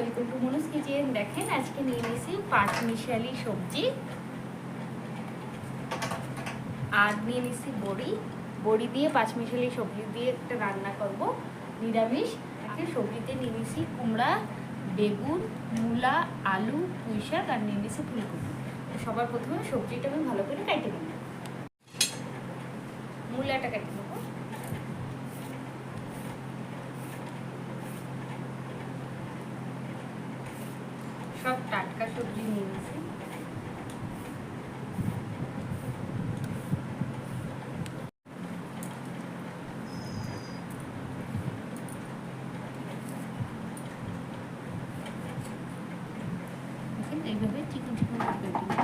Welcome to মনুস kitchen. দেখেন, আজকে নিয়ে নিয়েছি পাঁচ মিশালি সবজি। আর নিয়ে নিয়েছি বড়ি। বড়ি দিয়ে পাঁচ মিশালি সবজি দিয়ে একটা রান্না করব, নিরামিষ। একটা সবজিতে নিয়ে নিয়েছি কুমড়া, বেগুন, মূলা, আলু, পুঁই শাক, আর নিয়ে নিয়েছি ফুলকপি। সবার প্রথমে সবজিটা আমি ভালো করে কেটে নেব। মূলাটা কেটে নেব সব টাটকা সবজি নিয়ে নিয়েছি দেখেন এইভাবে চিকন চিকন করে কেটে নিই।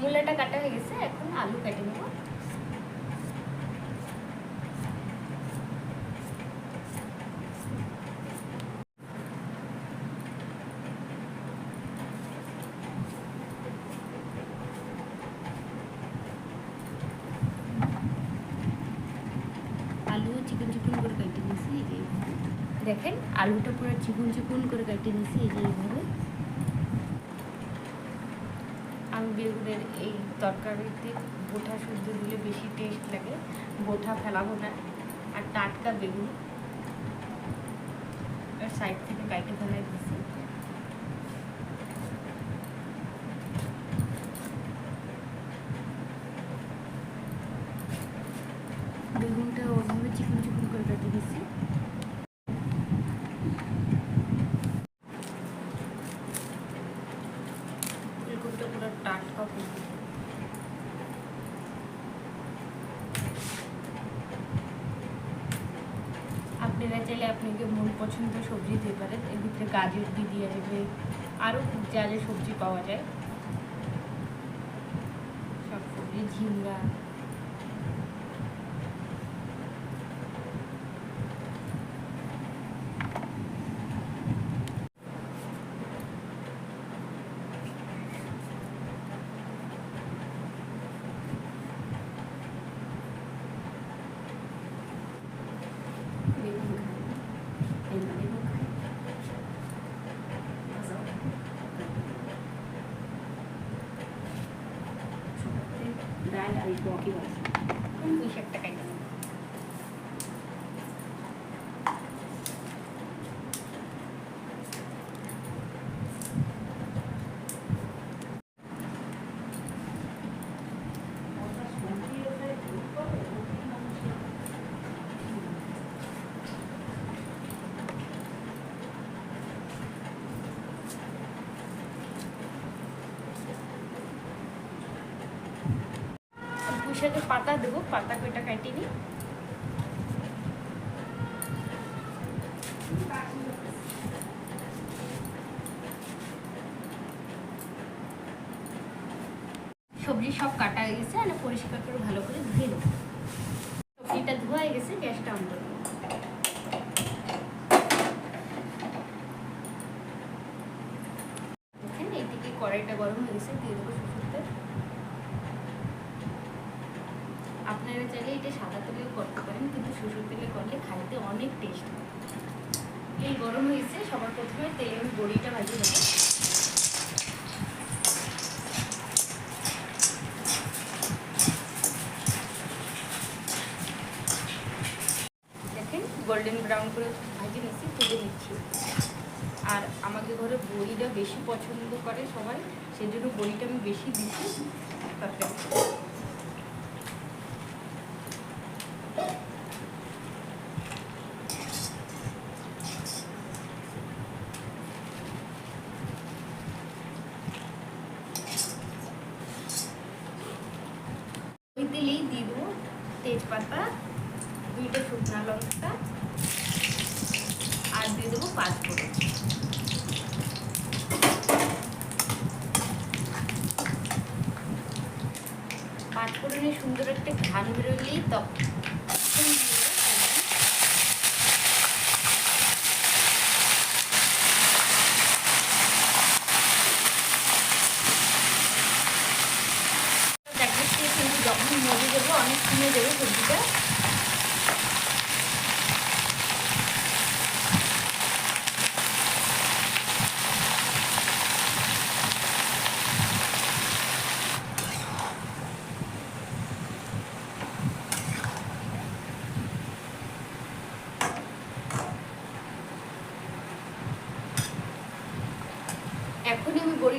মূলাটা কাটা হয়ে গেছে এখন আলু কেটে নেব আলু চিকন চিকন করে কেটে নিয়েছি। দেখেন, আলুটা পুরো চিকন চিকন করে কেটে নিয়েছি, এই যে এইভাবে আমি বেগুনের এই তরকারিতে বোঠা শুদ্ধ দিলে বেশি টেস্ট লাগে। বোঠা ফেলাবো না আর টাটকা বেগুন। আর সাইড থেকে কাইটে ফেলাই দিয়েছি বেগুনটা ওভাবে চিকন চিকন করে কেটে দিচ্ছি বেগুনটা পুরো টাটকা করব আপনারা চাইলে আপনাকে মন পছন্দ সবজি দিতে পারেন এর ভিতরে গাজর দিয়ে দেওয়া যাবে আরও যা যা সবজি পাওয়া যায়। সব সবজি, ঝিঙ্গা বেগুন খাই এই বেগুন খাই ডাল আর এই বকি বাস পুঁই শাকের পাতা দেবো পাতা কয়টা কাটিয়ে নিই সবজি সব কাটা হয়ে গেছে আর পরিষ্কার করে ভালো করে ধুয়ে নেব সবজিটা ধোয়া হয়ে গেছে, গ্যাসটা অন করে দেবো। দেখেন, এইদিকে কড়াইটা গরম হয়ে গেছে, দিয়ে দেবো শ্বশুর তেল আপনারা চাইলে এটা সাদা তেলেও করতে পারেন, কিন্তু শ্বশুর তেলে করলে খাইতে অনেক টেস্ট হয়। এই গরম হয়েছে, সবার প্রথমে তেলে আমি বড়িটা ভাজি নেব। দেখেন গোল্ডেন ব্রাউন করে ভাজি নিচ্ছি তুলে নিচ্ছি। আর আমাদের ঘরে বড়িটা বেশি পছন্দ করে সবাই সেই জন্য বড়িটা আমি বেশি দিচ্ছি তাতে ওই তেলেই দিয়ে দেবো তেজপাতা দুইটা শুকনা লঙ্কা, আর দিয়ে দেবো পাঁচ ফোড়ন। পাঁচ ফোড়নের সুন্দর একটা ঘান বেরোলেই তখন দিয়ে দেবো সবজি। দেখাচ্ছি কিন্তু যখন মরে দেবো অনেক সময় দেবো সবজিটা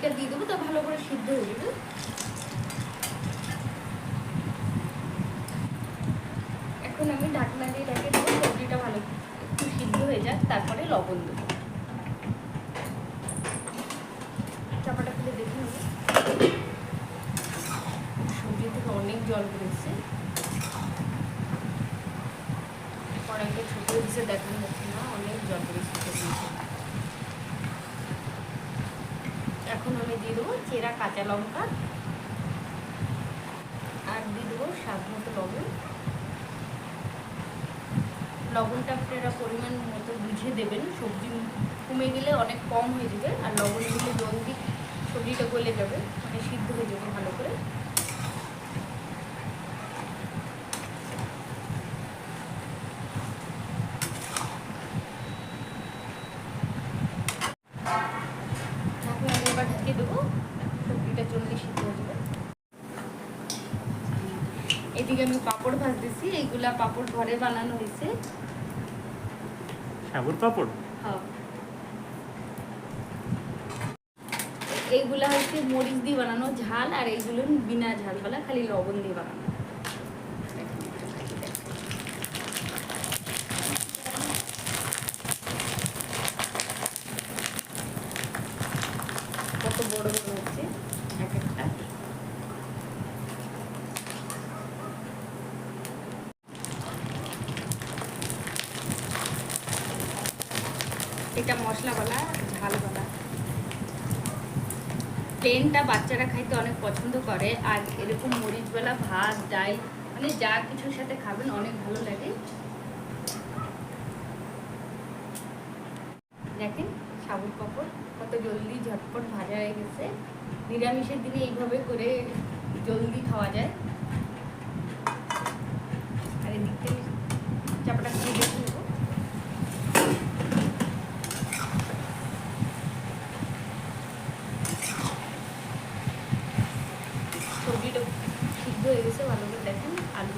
বড়িটা দিয়ে দেবো, তা ভালো করে সিদ্ধ হয়ে যাবে। এখন আমি ঢাকনা দিয়ে ঢাকে দেবো, সবজিটা ভালো একটু সিদ্ধ হয়ে যাক, তারপরে লবণ দেবো চাপাটা খুলে দেখে নেব সবজি থেকে অনেক জল বেরোচ্ছে কড়াইটা ছোট দিছে দেখানো যাচ্ছে না অনেক জল বেরোচ্ছে সবজিতে। এখন আমি দিয়ে দেবো চেরা কাঁচা লঙ্কা আর দিয়ে দেবো স্বাদ মতো লবণ। লবণটা আপনারা পরিমাণ মতো বুঝে দেবেন, সবজি কমে গেলে অনেক কম হয়ে যাবে, আর লবণ দিলে জলদি সবজিটা গলে যাবে মানে সিদ্ধ হয়ে যাবে ভালো করে ঢাকনা দিয়ে এবার ঢেকে দেবো সবজিটা জলদি সিদ্ধ হয়ে যাবে এদিকে আমি পাপড় ভাজতেছি এইগুলা পাপড় ঘরে বানানো হয়েছে। সাগর পাপড়? হ্যাঁ। এইগুলা হচ্ছে মরিচ দিয়ে বানানো ঝাল আর এইগুলো বিনা ঝালওয়ালা খালি লবণ দিয়ে বানানো কত বড় বড় হচ্ছে এক একটা এটা মশলাওয়ালা ঝালওয়ালা প্লেনটা বাচ্চারা খাইতে অনেক পছন্দ করে, আর এরকম মরিচওয়ালা ভাত, ডাল মানে যা কিছুর সাথে খাবেন, অনেক ভালো লাগে। দেখেন সাবুর পাপড় কত জলদি ঝটপট ভাজা হয়ে গেছে। নিরামিষের দিনে এইভাবে করে জলদি খাওয়া যায় আর এদিকে চাপাটা দিয়ে দেখে নেব সবজিটা সিদ্ধ হয়ে গেছে ভালো করে দেখেন আলু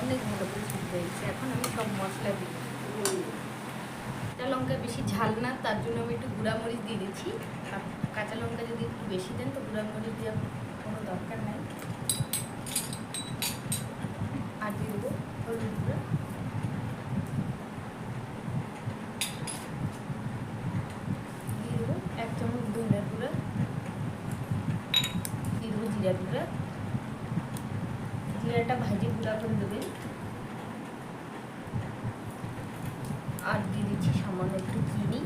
অনেক ভালো করে সিদ্ধ হয়ে গেছে এখন আমি সব মশলা দিই কাঁচা লঙ্কা বেশি ঝাল না তার জন্য আমি একটু গুঁড়ামরিচ দিয়ে দিচ্ছি। কাঁচা লঙ্কা যদি একটু বেশি দেন, তো গুঁড়া মরিচ দেওয়ার কোনো দরকার নাই আর দিয়ে দেবো হলুদ গুঁড়া দিয়ে দেবো এক চামচ ধনিয়ার গুঁড়া দিয়ে দেবো জিরা গুঁড়া জিরাটা ভাজি গুঁড়া করে দেবেন আর দিয়ে দিচ্ছি সামান্য একটু চিনি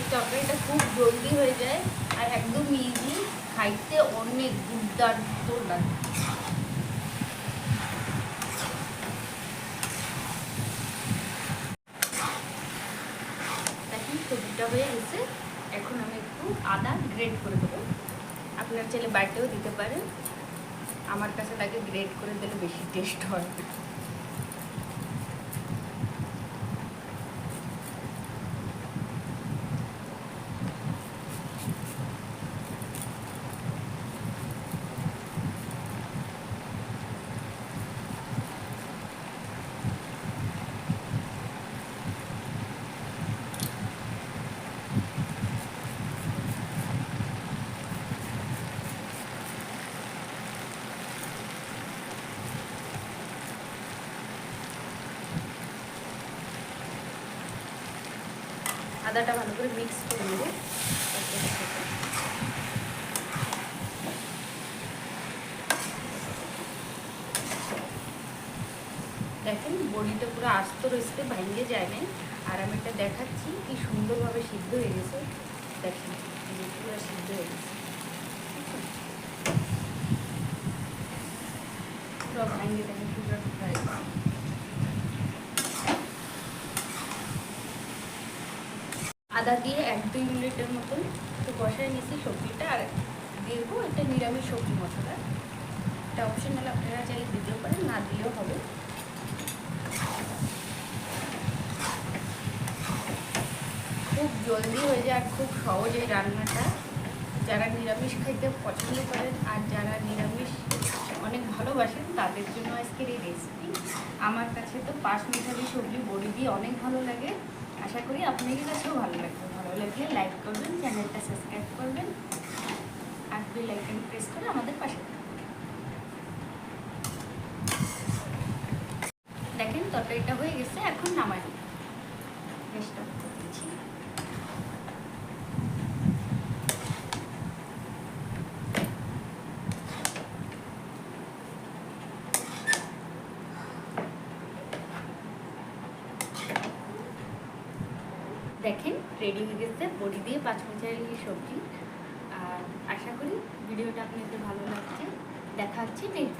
এই তরকারিটা খুব জলদি হয়ে যায় আর একদম ইজি খাইতে অনেক দুর্দান্ত লাগে। সবজিটা হয়ে গেছে। এখন আমি একটু আদা গ্রেট করে দেবো। আপনার চাইলে বাড়িতেও দিতে পারেন। আমার কাছে তাকে গ্রেট করে দিলে বেশি টেস্ট হয়। আদাটা ভালো করে মিক্স করে নেব। দেখেন, বড়িটা পুরো আস্ত রয়েছে, ভাঙিয়ে যায় না আর আমি এটা দেখাচ্ছি কি সুন্দরভাবে সিদ্ধ হয়ে গেছে। দেখেন পুরো সিদ্ধ হয়ে গেছে। পুরো ভাঙে দেখেন টুকরা টুকরা হয়ে গেছে। আদা দিয়ে এক দুই মিনিটের মতন একটু বসায় নিয়েছি সবজিটা, আর দিয়ে একটা নিরামিষ সবজি মশলা। এটা অপশনাল আপনারা চাইলে দিতেও পারেন, না দিলেও হবে। খুব জলদি হয়ে যায় আর খুব সহজ এই রান্নাটা। যারা নিরামিষ খাইতে পছন্দ করেন, আর যারা নিরামিষ অনেক ভালোবাসেন, তাদের জন্য আজকের এই রেসিপি আমার কাছে তো পাঁচ মিঠালি সবজি বড়ি দিয়ে অনেক ভালো লাগে। আশা করি আপনাদের কাছেও ভালো লাগবে ভালো লাগলে লাইক করবেন চ্যানেলটা সাবস্ক্রাইব করবেন, আর বেল আইকন প্রেস করে আমাদের পাশে। দেখেন, তরকারিটা হয়ে গেছে এখন নামাই দিই গ্যাসটা অফ করে দিচ্ছি দেখেন রেডি হয়ে গেছে, বড়ি দিয়ে পাঁচমিশালি সবজি। আর আশা করি ভিডিওটা আপনাদের ভালো লাগছে। দেখা হচ্ছে নেক্সট